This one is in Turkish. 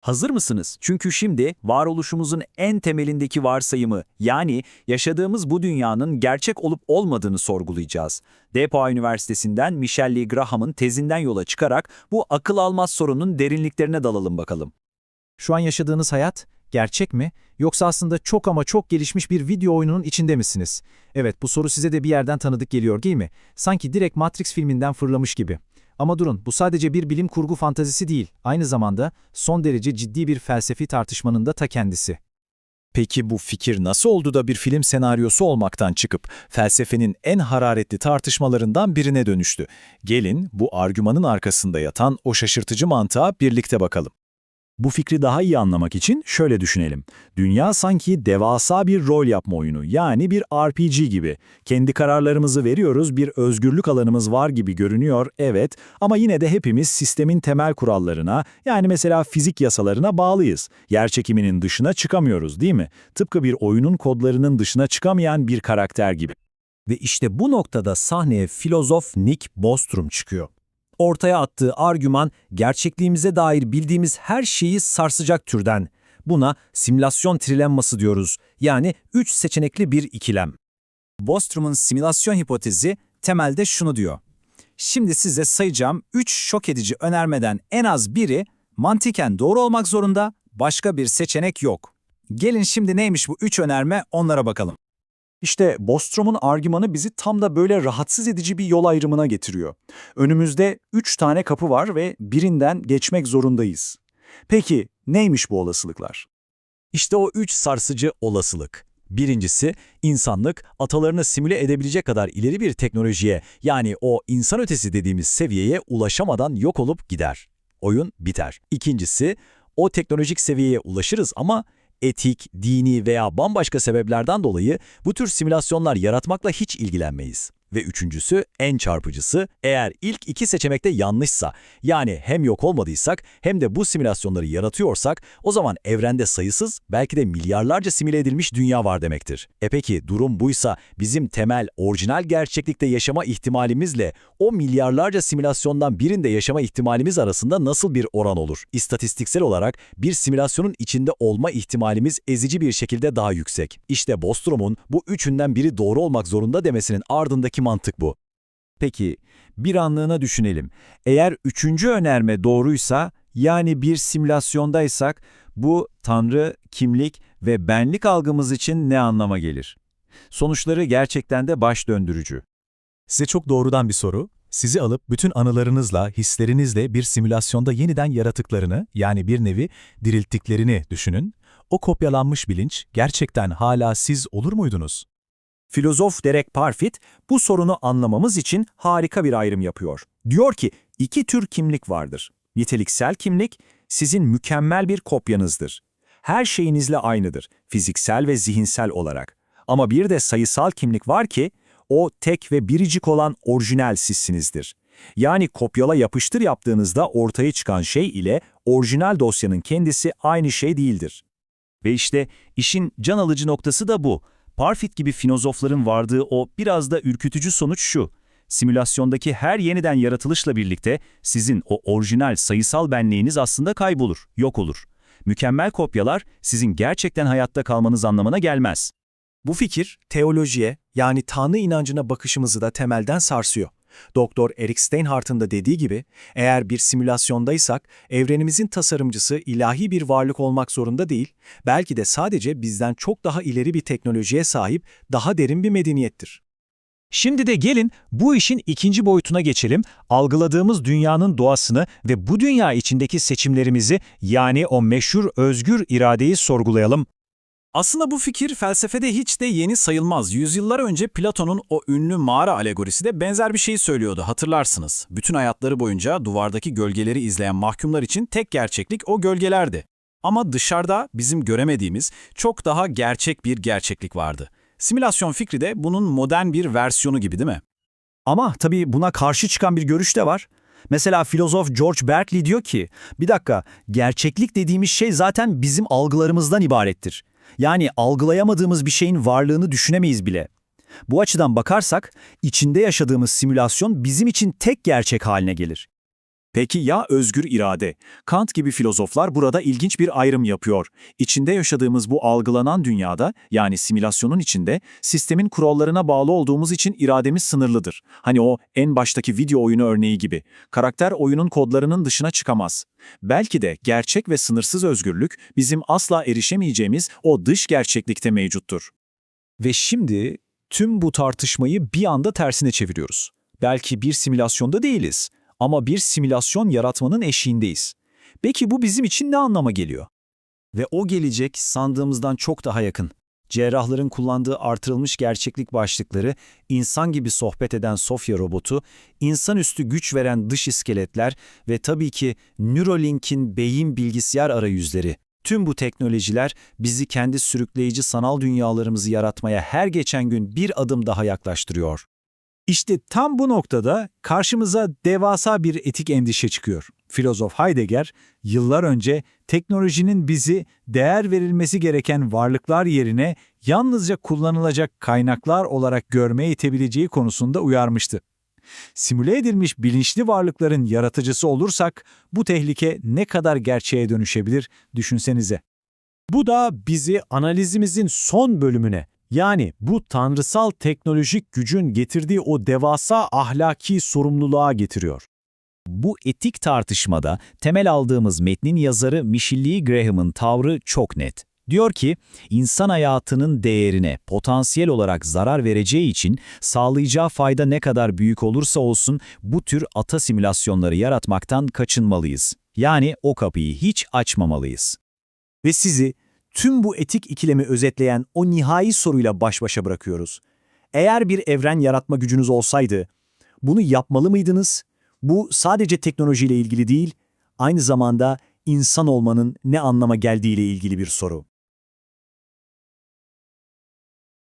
Hazır mısınız? Çünkü şimdi varoluşumuzun en temelindeki varsayımı yani yaşadığımız bu dünyanın gerçek olup olmadığını sorgulayacağız. DePauw Üniversitesi'nden Michelle Graham'ın tezinden yola çıkarak bu akıl almaz sorunun derinliklerine dalalım bakalım. Şu an yaşadığınız hayat gerçek mi yoksa aslında çok ama çok gelişmiş bir video oyununun içinde misiniz? Evet bu soru size de bir yerden tanıdık geliyor değil mi? Sanki direkt Matrix filminden fırlamış gibi. Ama durun bu sadece bir bilim kurgu fantazisi değil, aynı zamanda son derece ciddi bir felsefi tartışmanın da ta kendisi. Peki bu fikir nasıl oldu da bir film senaryosu olmaktan çıkıp felsefenin en hararetli tartışmalarından birine dönüştü? Gelin bu argümanın arkasında yatan o şaşırtıcı mantığa birlikte bakalım. Bu fikri daha iyi anlamak için şöyle düşünelim. Dünya sanki devasa bir rol yapma oyunu, yani bir RPG gibi. Kendi kararlarımızı veriyoruz, bir özgürlük alanımız var gibi görünüyor, evet. Ama yine de hepimiz sistemin temel kurallarına, yani mesela fizik yasalarına bağlıyız. Yer çekiminin dışına çıkamıyoruz, değil mi? Tıpkı bir oyunun kodlarının dışına çıkamayan bir karakter gibi. Ve işte bu noktada sahneye filozof Nick Bostrom çıkıyor. Ortaya attığı argüman gerçekliğimize dair bildiğimiz her şeyi sarsacak türden. Buna simülasyon trilemması diyoruz. Yani üç seçenekli bir ikilem. Bostrom'un simülasyon hipotezi temelde şunu diyor. Şimdi size sayacağım 3 şok edici önermeden en az biri mantıken doğru olmak zorunda, başka bir seçenek yok. Gelin şimdi neymiş bu 3 önerme onlara bakalım. İşte Bostrom'un argümanı bizi tam da böyle rahatsız edici bir yol ayrımına getiriyor. Önümüzde üç tane kapı var ve birinden geçmek zorundayız. Peki neymiş bu olasılıklar? İşte o üç sarsıcı olasılık. Birincisi, insanlık atalarını simüle edebilecek kadar ileri bir teknolojiye yani o insan ötesi dediğimiz seviyeye ulaşamadan yok olup gider. Oyun biter. İkincisi, o teknolojik seviyeye ulaşırız ama etik, dini veya bambaşka sebeplerden dolayı bu tür simülasyonlar yaratmakla hiç ilgilenmeyiz. Ve üçüncüsü, en çarpıcısı, eğer ilk iki seçenekte yanlışsa, yani hem yok olmadıysak hem de bu simülasyonları yaratıyorsak, o zaman evrende sayısız, belki de milyarlarca simüle edilmiş dünya var demektir. E peki durum buysa bizim temel, orijinal gerçeklikte yaşama ihtimalimizle o milyarlarca simülasyondan birinde yaşama ihtimalimiz arasında nasıl bir oran olur? İstatistiksel olarak bir simülasyonun içinde olma ihtimalimiz ezici bir şekilde daha yüksek. İşte Bostrom'un bu üçünden biri doğru olmak zorunda demesinin ardındaki mantık bu. Peki, bir anlığına düşünelim. Eğer üçüncü önerme doğruysa, yani bir simülasyondaysak, bu tanrı, kimlik ve benlik algımız için ne anlama gelir? Sonuçları gerçekten de baş döndürücü. Size çok doğrudan bir soru. Sizi alıp bütün anılarınızla, hislerinizle bir simülasyonda yeniden yaratıklarını, yani bir nevi dirilttiklerini düşünün. O kopyalanmış bilinç gerçekten hala siz olur muydunuz? Filozof Derek Parfit bu sorunu anlamamız için harika bir ayrım yapıyor. Diyor ki iki tür kimlik vardır. Niteliksel kimlik sizin mükemmel bir kopyanızdır. Her şeyinizle aynıdır, fiziksel ve zihinsel olarak. Ama bir de sayısal kimlik var ki o tek ve biricik olan orijinal sizsinizdir. Yani kopyala yapıştır yaptığınızda ortaya çıkan şey ile orijinal dosyanın kendisi aynı şey değildir. Ve işte işin can alıcı noktası da bu. Parfit gibi filozofların vardığı o biraz da ürkütücü sonuç şu. Simülasyondaki her yeniden yaratılışla birlikte sizin o orijinal sayısal benliğiniz aslında kaybolur, yok olur. Mükemmel kopyalar sizin gerçekten hayatta kalmanız anlamına gelmez. Bu fikir teolojiye yani Tanrı inancına bakışımızı da temelden sarsıyor. Doktor Eric Steinhardt'ın da dediği gibi, eğer bir simülasyondaysak, evrenimizin tasarımcısı ilahi bir varlık olmak zorunda değil, belki de sadece bizden çok daha ileri bir teknolojiye sahip, daha derin bir medeniyettir. Şimdi de gelin bu işin ikinci boyutuna geçelim, algıladığımız dünyanın doğasını ve bu dünya içindeki seçimlerimizi yani o meşhur özgür iradeyi sorgulayalım. Aslında bu fikir felsefede hiç de yeni sayılmaz. Yüzyıllar önce Platon'un o ünlü mağara alegorisi de benzer bir şey söylüyordu hatırlarsınız. Bütün hayatları boyunca duvardaki gölgeleri izleyen mahkumlar için tek gerçeklik o gölgelerdi. Ama dışarıda bizim göremediğimiz çok daha gerçek bir gerçeklik vardı. Simülasyon fikri de bunun modern bir versiyonu gibi değil mi? Ama tabii buna karşı çıkan bir görüş de var. Mesela filozof George Berkeley diyor ki, bir dakika, gerçeklik dediğimiz şey zaten bizim algılarımızdan ibarettir. Yani algılayamadığımız bir şeyin varlığını düşünemeyiz bile. Bu açıdan bakarsak, içinde yaşadığımız simülasyon bizim için tek gerçek haline gelir. Peki ya özgür irade? Kant gibi filozoflar burada ilginç bir ayrım yapıyor. İçinde yaşadığımız bu algılanan dünyada, yani simülasyonun içinde, sistemin kurallarına bağlı olduğumuz için irademiz sınırlıdır. Hani o en baştaki video oyunu örneği gibi. Karakter oyunun kodlarının dışına çıkamaz. Belki de gerçek ve sınırsız özgürlük bizim asla erişemeyeceğimiz o dış gerçeklikte mevcuttur. Ve şimdi tüm bu tartışmayı bir anda tersine çeviriyoruz. Belki bir simülasyonda değiliz ama bir simülasyon yaratmanın eşiğindeyiz. Peki bu bizim için ne anlama geliyor? Ve o gelecek sandığımızdan çok daha yakın. Cerrahların kullandığı artırılmış gerçeklik başlıkları, insan gibi sohbet eden Sofya robotu, insanüstü güç veren dış iskeletler ve tabii ki Neuralink'in beyin bilgisayar arayüzleri. Tüm bu teknolojiler bizi kendi sürükleyici sanal dünyalarımızı yaratmaya her geçen gün bir adım daha yaklaştırıyor. İşte tam bu noktada karşımıza devasa bir etik endişe çıkıyor. Filozof Heidegger, yıllar önce teknolojinin bizi değer verilmesi gereken varlıklar yerine yalnızca kullanılacak kaynaklar olarak görmeye itebileceği konusunda uyarmıştı. Simüle edilmiş bilinçli varlıkların yaratıcısı olursak bu tehlike ne kadar gerçeğe dönüşebilir düşünsenize. Bu da bizi analizimizin son bölümüne, yani bu tanrısal teknolojik gücün getirdiği o devasa ahlaki sorumluluğa getiriyor. Bu etik tartışmada temel aldığımız metnin yazarı Michelle Graham'ın tavrı çok net. Diyor ki, insan hayatının değerine potansiyel olarak zarar vereceği için sağlayacağı fayda ne kadar büyük olursa olsun bu tür ata simülasyonları yaratmaktan kaçınmalıyız. Yani o kapıyı hiç açmamalıyız. Ve sizi tüm bu etik ikilemi özetleyen o nihai soruyla baş başa bırakıyoruz. Eğer bir evren yaratma gücünüz olsaydı, bunu yapmalı mıydınız? Bu sadece teknolojiyle ilgili değil, aynı zamanda insan olmanın ne anlama geldiğiyle ilgili bir soru.